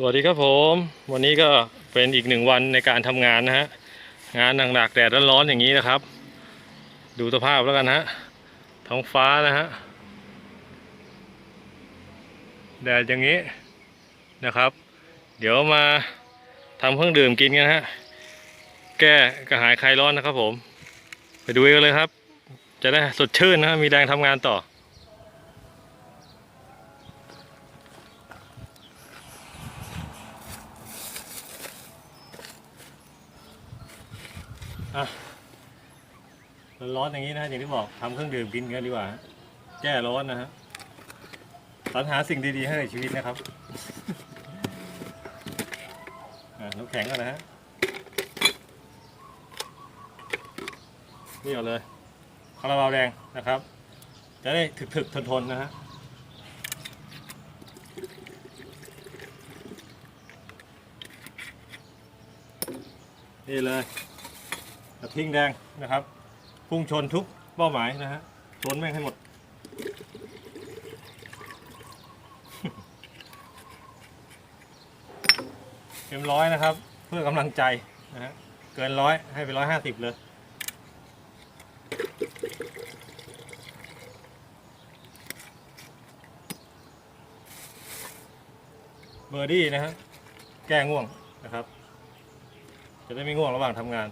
สวัสดีครับผม วันนี้ก็เป็นอีกหนึ่งวันในการทำงานนะฮะ งานหนักๆแดดร้อนๆอย่างนี้นะครับ ดูสภาพแล้วกันฮะ ท้องฟ้านะฮะ แดดอย่างนี้นะครับ เดี๋ยวมาทำเครื่องดื่มกินกันฮะ แก้กระหายคลายร้อนนะครับผม ไปดูกันเลยครับ จะได้สดชื่นนะมีแรงทำงานต่อ อะร้อนอย่างนี้นะอย่างที่บอกทำเครื่องดื่มกินกันดีกว่า แก้ร้อนนะฮะสรรหาสิ่งดีๆให้ในชีวิตนะครับอะน้ำแข็งก่อนนะฮะนี่เอาเลยคาราบาวแดงนะครับ จะได้ถึกๆทนๆนะฮะนี่เลย กระทิงแดงนะครับ พุ่งชนทุกเป้าหมายนะฮะชนแม่งให้หมด เต็มร้อยนะครับ เพื่อกำลังใจนะฮะเกินร้อยให้ไปร้อยห้าสิบเลยเบอร์ดี้นะฮะแก้ง่วงนะครับ จะได้ไม่ง่วงระหว่างทำงาน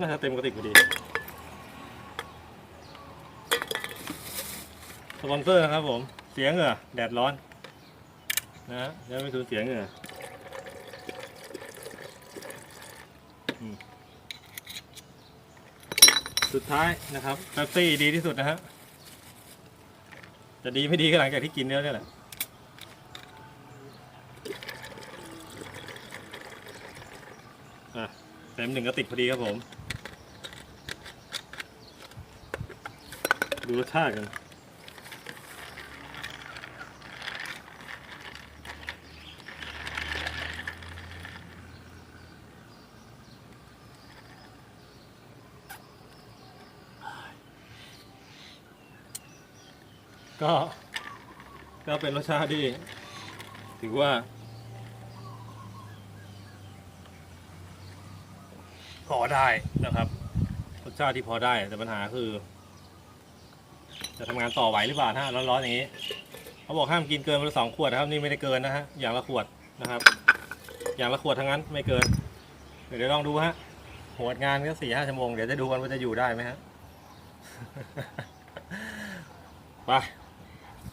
น่าจะเต็มกระติกพอดีสปอนเซอร์นะครับผม เสียงเหงื่อแดดร้อน นะฮะจะไม่สูญเสียงเหงื่อสุดท้ายนะครับเป๊ปซี่ดีที่สุดนะฮะ จะดีไม่ดีก็หลังจากที่กินเนื้อเนี่ยแหละ อะเต็มหนึ่งกระติกพอดีครับผม ดูรสชาติกันก็ ก็เป็นรสชาติที่ถือว่า พอได้นะครับ รสชาติที่พอได้แต่ปัญหาคือ จะทำงานต่อไหวหรือเปล่าถ้าร้อนๆอย่างนี้เขาบอกห้ามกินเกินวันละสองขวดนะครับนี่ไม่ได้เกินนะฮะอย่างละขวดนะครับ อย่างละขวดทั้งนั้นไม่เกิน เดี๋ยวลองดูฮะโหดงานก็สี่ห้าชั่วโมงเดี๋ยวจะดูกันว่าจะอยู่ได้ไหมฮะไป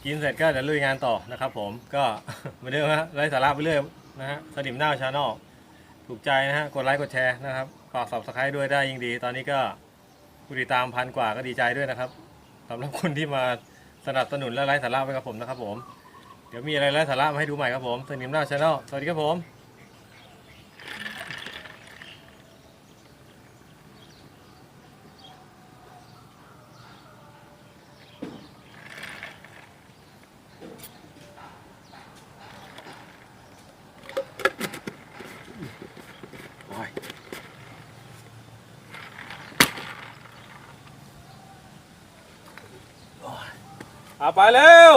กินเสร็จก็เดี๋ยวลุยงานต่อนะครับ ผมก็เหมือนเดิมฮะไร้สาระไปเรื่อยนะฮะสนิมหน้าชาแนลถูกใจนะฮะกดไลค์กดแชร์นะครับฝาก subscribe ด้วยได้ยิ่งดี ตอนนี้ก็ผู้ติดตามพันกว่าก็ดีใจด้วยนะครับ สำหรับคนที่มาสนับสนุนและไร้สาระไปกับผมนะครับผม เดี๋ยวมีอะไรไร้สาระมาให้ดูใหม่ครับผมสนิมหน้าชาแนลสวัสดีครับผม เอาไปเร็ว